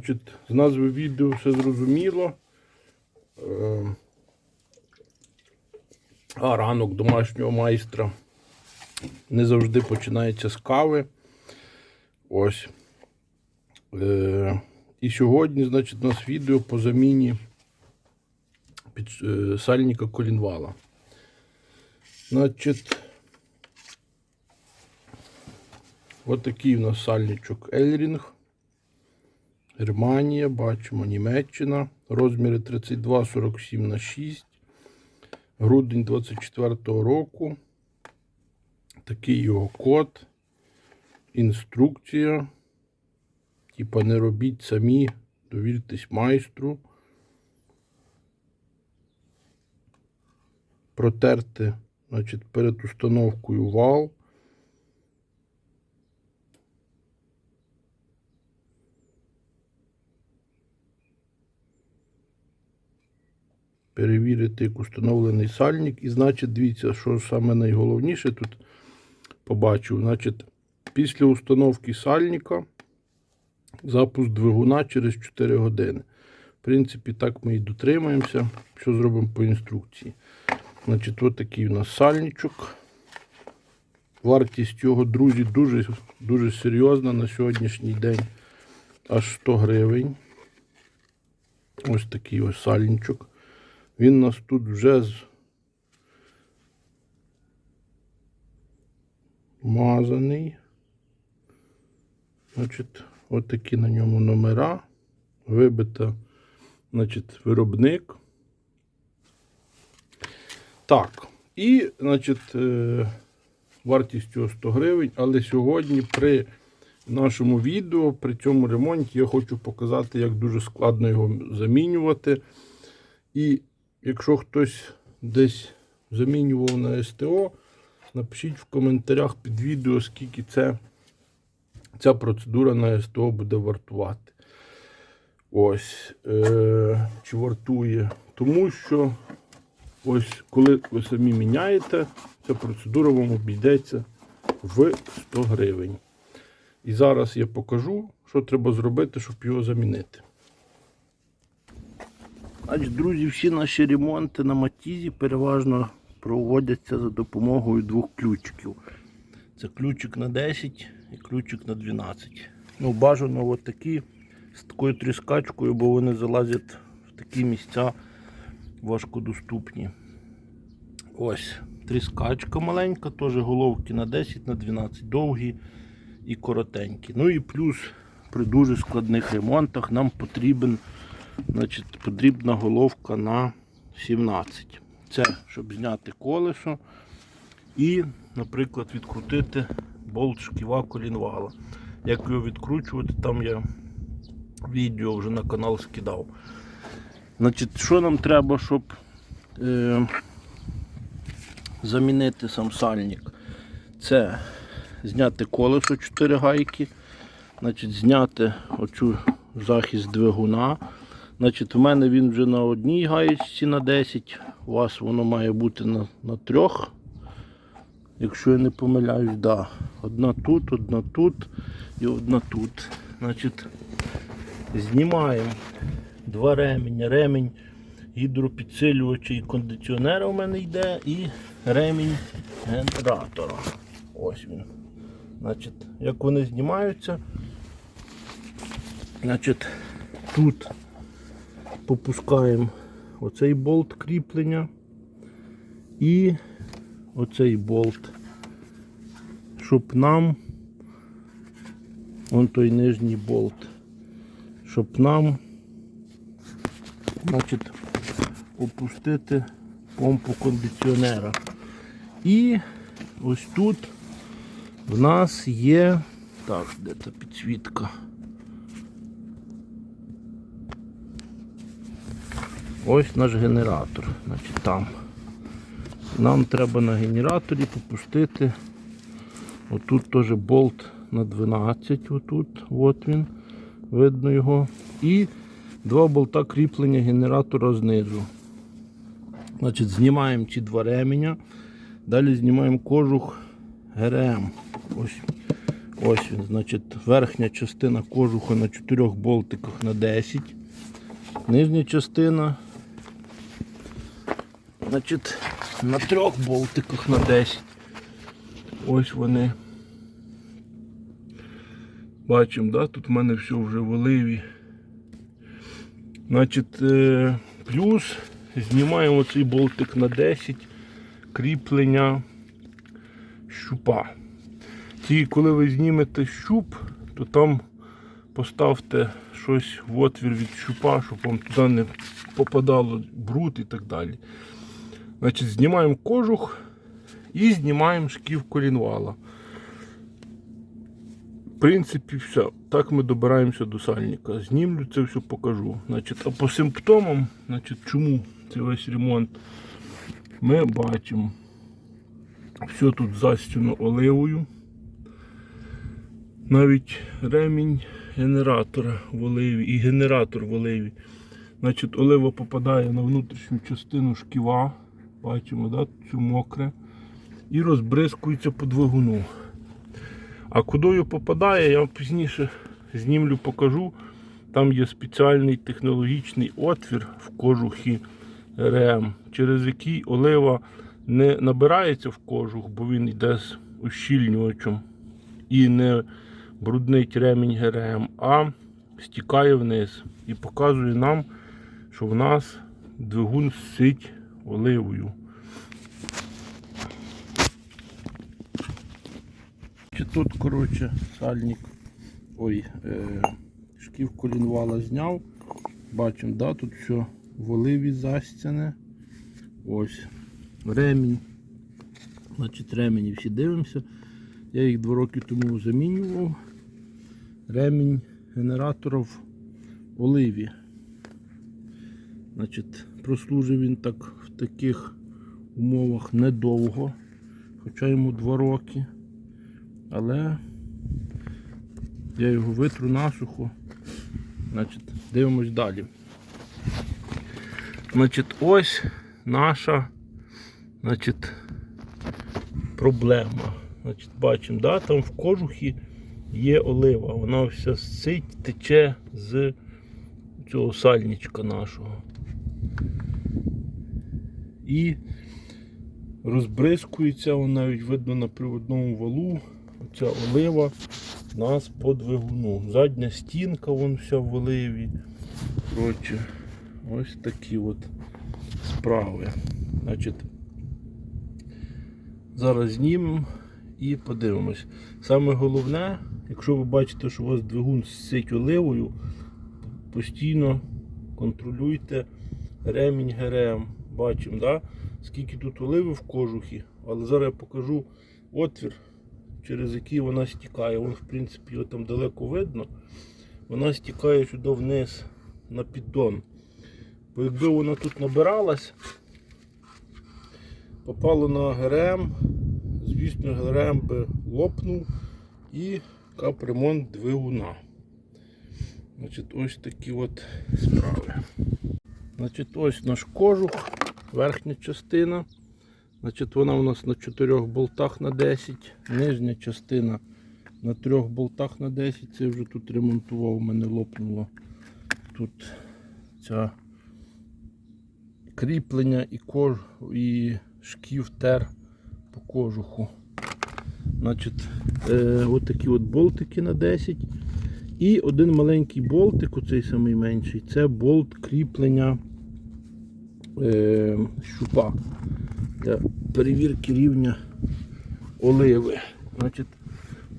Значить, з назви відео все зрозуміло. Е, А ранок домашнього майстра не завжди починається з кави. Ось. Е, І сьогодні, значить, у нас відео по заміні під, е, сальника колінвала. Значить, от такий у нас сальничок Ельрінг. Германія, бачимо Німеччина. Розміри 32, 47 на 6. Грудень 24 року. Такий його код. Інструкція. Типа не робіть самі, довіртесь майстру. Протерти, значить, перед установкою вал. Перевірити, як установлений сальник. І значить, дивіться, що саме найголовніше тут побачив. Значить, після установки сальника запуск двигуна через 4 години. В принципі, так ми і дотримаємося, що зробимо по інструкції. Значить, ось такий у нас сальничок. Вартість його, друзі, дуже, дуже серйозна на сьогоднішній день. Аж 100 гривень. Ось такий ось сальничок. Він нас тут вже з мазаний. Значить, от такі на ньому номера. Вибита, значить, виробник. Так. І, значить, е, вартість 100 гривень. Але сьогодні при нашому відео, при цьому ремонті, я хочу показати, як дуже складно його замінювати. І якщо хтось десь замінював на СТО, напишіть в коментарях під відео, скільки це, ця процедура на СТО буде вартувати. Ось, е, чи вартує. Тому що ось коли ви самі міняєте, ця процедура вам обійдеться в 100 гривень. І зараз я покажу, що треба зробити, щоб його замінити. Значить, друзі, всі наші ремонти на матізі переважно проводяться за допомогою двох ключиків. Це ключик на 10 і ключик на 12. Ну, бажано от з такою тріскачкою, бо вони залазять в такі місця важкодоступні. Ось тріскачка маленька, теж головки на 10 на 12, довгі і коротенькі. Ну і плюс при дуже складних ремонтах нам потрібен Значить, потрібна головка на 17. Це щоб зняти колесо і, наприклад, відкрутити болт шківа колінвала. Як його відкручувати, там я відео вже на канал скидав. Значить, Що нам треба, щоб е, замінити сам сальник? Це зняти колесо 4 гайки, значить, зняти оцю захист двигуна. Значить, в мене він вже на одній гаєчці на 10. У вас воно має бути на на трьох. Якщо я не помиляюсь, да. Одна тут, одна тут і одна тут. Значить, знімаємо два ремені. Ремінь гідропідсилювача і кондиціонера у мене йде і ремінь генератора. Ось він. Значить, як вони знімаються, значить, тут попускаємо оцей болт кріплення і оцей болт, щоб нам вон той нижній болт, щоб нам значить, опустити помпу кондиціонера. І ось тут в нас є так, де та підсвітка. Ось наш генератор. Значить, там. Нам треба на генераторі попустити. Отут теж болт на 12. Отут. От він. Видно його. І два болта кріплення генератора знизу. Значить, Знімаємо ці два ременя. Далі знімаємо кожух ГРМ. Ось Ось він, значить, верхня частина кожуха на 4 болтиках на 10. Нижня частина значить, на 3 болтиках на 10. Ось вони. Бачимо, да? тут в мене все вже в оливі. Значить, е, плюс знімаємо цей болтик на 10 кріплення щупа. Ті, коли ви знімете щуп, то там поставте щось в отвір від щупа, щоб вам туди не попадало бруд і так далі. Значить, знімаємо кожух і знімаємо шків колінвала. В принципі, все. Так ми добираємося до сальника. Знімлю це все покажу. Значить, а по симптомам, значить, чому цей весь ремонт, ми бачимо. Все тут застіно оливою. Навіть ремінь генератора в оливі і генератор в оливі. Значить, олива попадає на внутрішню частину шківа. Бачимо, да? цю мокре. І розбризкується по двигуну. А кудою попадає, я вам пізніше знімлю, покажу. Там є спеціальний технологічний отвір в кожухі РМ, через який олива не набирається в кожух, бо він йде з ущільнювачем і не бруднить ремінь ГРМ, а стікає вниз і показує нам, що в нас двигун сить оливою. Чи тут, коротше, сальник, ой, е, шків колінвала зняв. Бачимо, да, тут все в оливі застяне. Ось ремінь. Значить, ремені всі дивимося. Я їх два роки тому замінював. Ремінь генератора в оливі. Значить, прослужив він так таких умовах недовго, хоча йому два роки. Але я його витру насухо. Значить, дивимось далі. Значить, ось наша значить, проблема. Значить, Бачимо, да? там в кожухі є олива. Вона вся сить, тече з цього сальничка нашого. І розбризкується, навіть видно на приводному валу. Оця олива нас по двигуну. Задня стінка вон вся в оливі. Коротше, ось такі от справи. Значить, Зараз знімемо і подивимось. Саме головне, якщо ви бачите, що у вас двигун сить оливою, постійно контролюйте ремінь ГРМ. Бачимо, да? скільки тут оливи в кожухі, але зараз я покажу отвір, через який вона стікає. Вон, в принципі, його там далеко видно. Вона стікає сюди вниз на піддон. Бо якби вона тут набиралась, попало на ГРМ, звісно, ГРМ би лопнув і капремонт двигуна. Значить, ось такі от справи. Значить, ось наш кожух, верхня частина. Значить, вона у нас на 4 болтах на 10, нижня частина на 3 болтах на 10. Це вже тут ремонтував, у мене лопнуло тут ця кріплення і кож і шків тер по кожуху. Значить, е, от такі от болтики на 10. І один маленький болтик, оцей самий менший, це болт кріплення е, щупа для перевірки рівня оливи. Значить,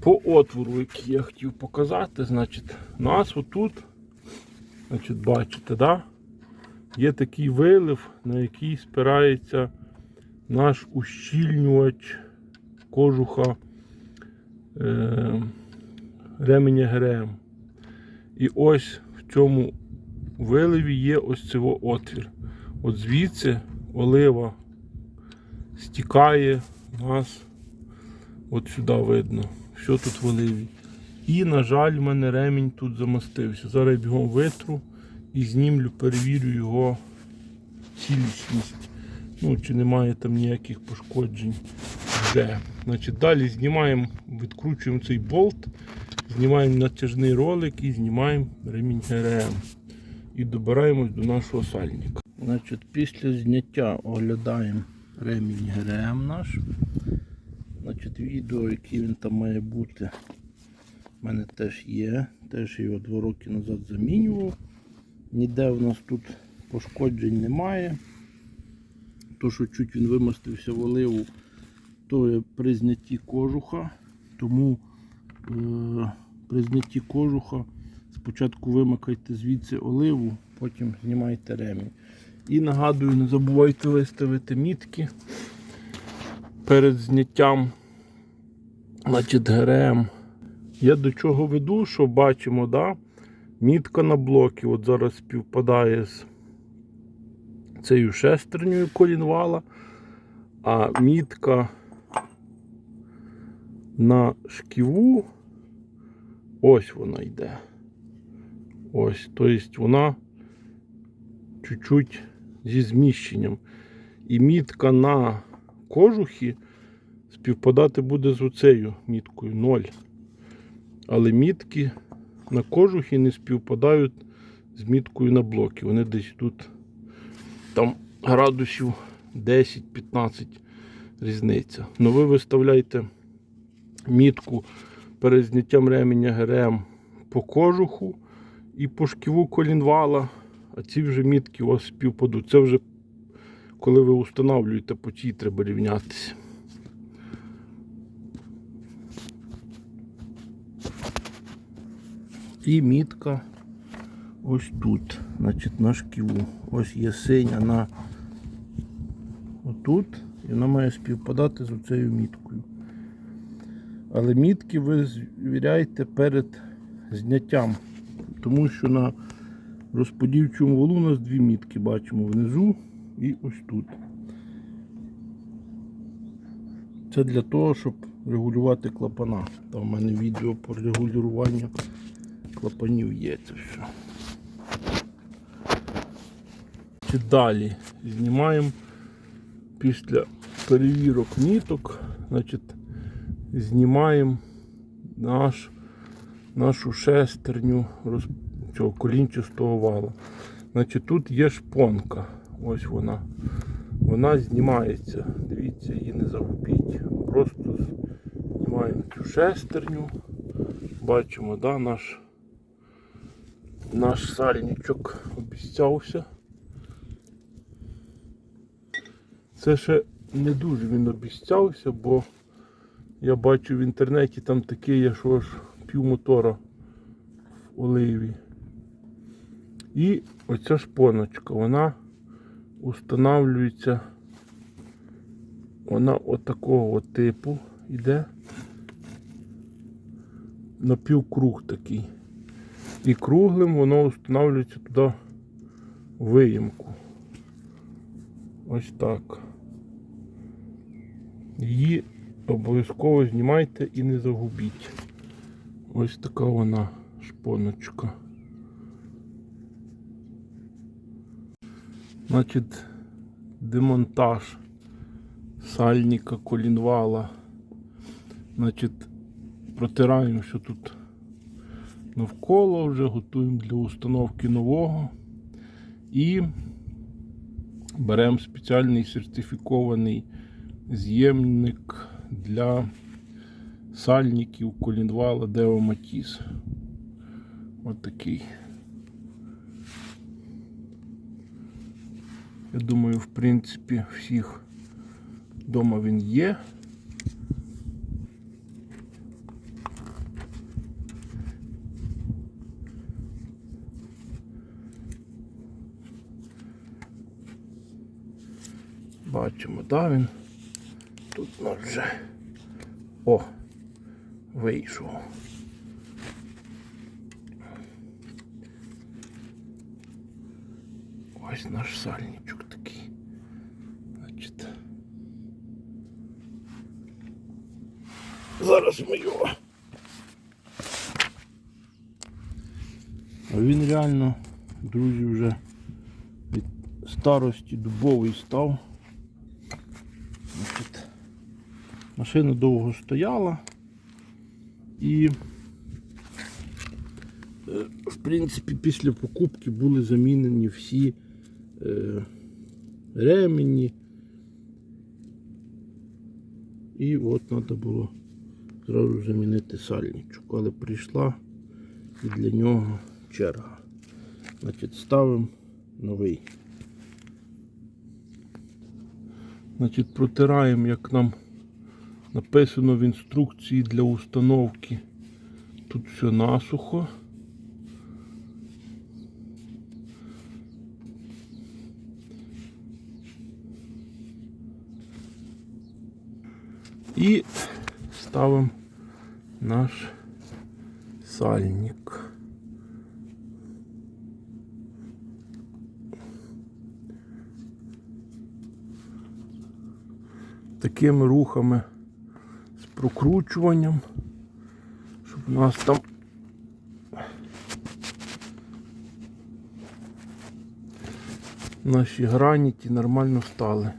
по отвору, який я хотів показати, значить, нас отут, значить, бачите, да? є такий вилив, на який спирається наш ущільнювач кожуха е, ременя ГРМ. І ось в цьому виливі є ось цей отвір. От звідси олива стікає нас от сюди видно, що тут в оливі. І, на жаль, в мене ремінь тут замастився. Зараз я бігом витру і знімлю, перевірю його цілісність. Ну, чи немає там ніяких пошкоджень йде. Значить, далі знімаємо, відкручуємо цей болт, знімаємо натяжний ролик і знімаємо ремінь ГРМ. І добираємось до нашого сальника. Значить, після зняття оглядаємо ремінь ГРМ наш. Значить, відео, яке він там має бути, в мене теж є. Теж його два роки назад замінював. Ніде в нас тут пошкоджень немає. То, що чуть він вимастився в оливу, то є при знятті кожуха. Тому е, при знятті кожуха спочатку вимикайте звідси оливу, потім знімайте ремінь. І нагадую, не забувайте виставити мітки перед зняттям значить, ГРМ. Я до чого веду, що бачимо, да? мітка на блокі от зараз співпадає з цією шестернею колінвала, а мітка на шківу ось вона йде. Ось, тобто вона чуть-чуть зі зміщенням. І мітка на кожухі співпадати буде з оцею міткою 0. Але мітки на кожухі не співпадають з міткою на блокі. Вони десь тут там градусів 10-15 різниця. Ну ви виставляєте мітку перед зняттям ременя ГРМ по кожуху і по шківу колінвала, а ці вже мітки у вас співпадуть. Це вже коли ви встановлюєте, по цій треба рівнятися. І мітка ось тут, значить на шківу. Ось є синя на отут, і вона має співпадати з оцею міткою. Але мітки ви звіряйте перед зняттям, тому що на розподільчому валу у нас дві мітки бачимо внизу і ось тут. Це для того, щоб регулювати клапана. Там в мене відео по регулюванню клапанів є це все. Чи далі знімаємо після перевірок міток, значить, знімаємо наш, нашу шестерню роз, цього колінчастого вала. Значить, тут є шпонка. Ось вона. Вона знімається. Дивіться, її не загубіть. Просто знімаємо цю шестерню. Бачимо, да, наш, наш сальничок обіцявся. Це ще не дуже він обіцявся, бо я бачу в інтернеті там таке що аж пів мотора в оливі. І оця шпоночка, вона устанавлюється, вона отакого от типу йде. Напівкруг такий. І круглим воно встановлюється туди виїмку. Ось так. Її обов'язково знімайте і не загубіть. Ось така вона шпоночка. Значить, демонтаж сальника колінвала. Значить, протираємо, що тут навколо, вже готуємо для установки нового. І беремо спеціальний сертифікований з'ємник для сальників колінвала Део Матіс. Ось такий. Я думаю, в принципі, всіх вдома він є. Бачимо, да, він тут вже о, вийшов. Ось наш сальничок такий. Значить. Зараз ми його. А він реально, друзі, вже від старості дубовий став. Значить, Машина довго стояла і, е, в принципі, після покупки були замінені всі ремені. І от треба було зразу замінити сальничок. Але прийшла і для нього черга. Значить, ставимо новий. Значить, протираємо, як нам написано в інструкції для установки. Тут все насухо. І ставимо наш сальник. такими рухами з прокручуванням, щоб у нас там наші граніті нормально стали.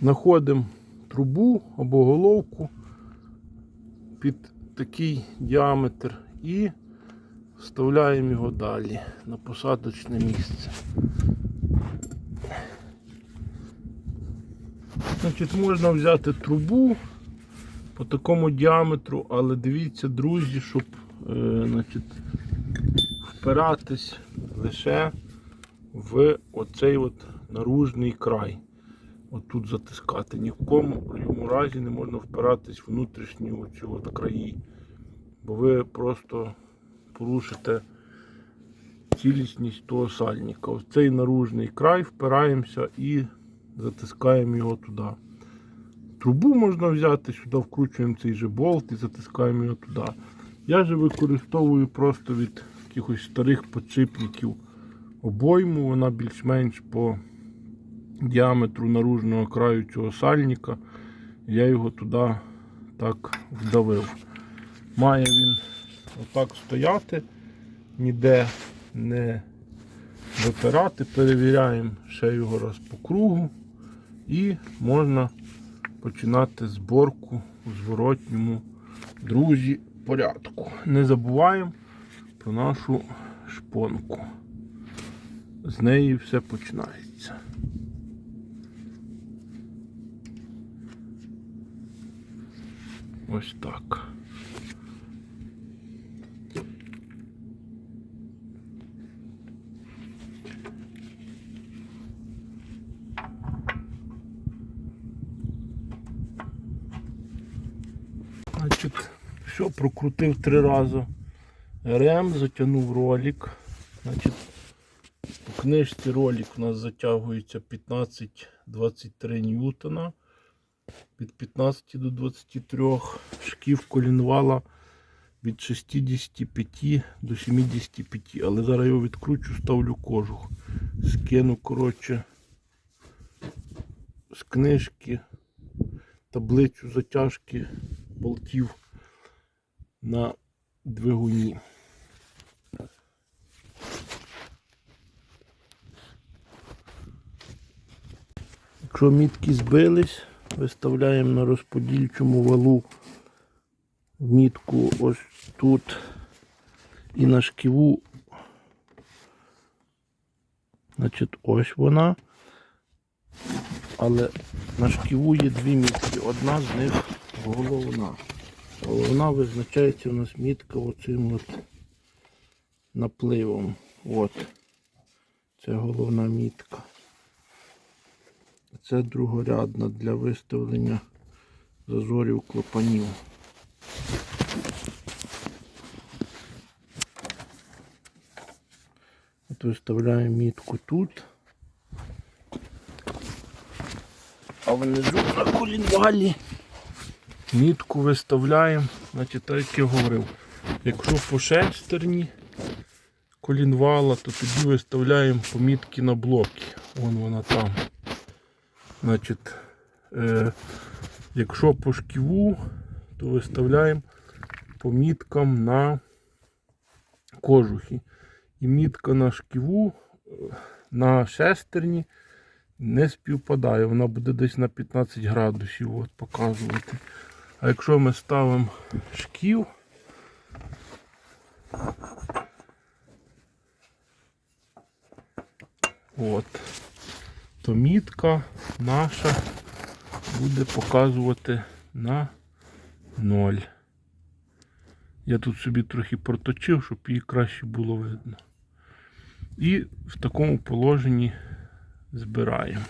Знаходимо трубу або головку під такий діаметр і вставляємо його далі на посадочне місце. Значить, можна взяти трубу по такому діаметру, але дивіться, друзі, щоб е, значить, впиратись лише в оцей от наружний край. От тут затискати. Ні в кому разі не можна впиратись в внутрішні от краї. Бо ви просто порушите цілісність того сальника. Ось цей наружний край впираємося і затискаємо його туди. Трубу можна взяти, сюди вкручуємо цей же болт і затискаємо його туди. Я же використовую просто від якихось старих подшипників обойму, вона більш-менш по діаметру наружного краю цього сальника. Я його туди так вдавив. Має він отак стояти, ніде не випирати, перевіряємо ще його раз по кругу і можна починати зборку у зворотньому друзі порядку. Не забуваємо про нашу шпонку. З неї все починається. Ось так. Значить, все, прокрутив три рази. Рем, затягнув ролик. Значить, по книжці ролик у нас затягується 15-23 ньютона. Від 15 до 23 шків колінвала від 65 до 75. Але зараз його відкручу, ставлю кожух. Скину, коротше, з книжки таблицю затяжки болтів на двигуні. Якщо мітки збились, виставляємо на розподільчому валу мітку ось тут і на шківу. Значить, ось вона. Але на шківу є дві мітки. Одна з них головна. Головна визначається у нас мітка оцим от напливом. От. Це головна мітка. Це другорядна для виставлення зазорів клапанів. От виставляємо мітку тут. А внизу на колінвалі Мітку виставляємо, значить, так як я говорив. Якщо по шестерні колінвала, то тоді виставляємо помітки на блоки. Вон вона там. Значить, е, якщо по шківу, то виставляємо по міткам на кожухи. І мітка на шківу е, на шестерні не співпадає. Вона буде десь на 15 градусів от, показувати. А якщо ми ставимо шків, от, то наша буде показувати на 0. Я тут собі трохи проточив, щоб її краще було видно. І в такому положенні збираємо.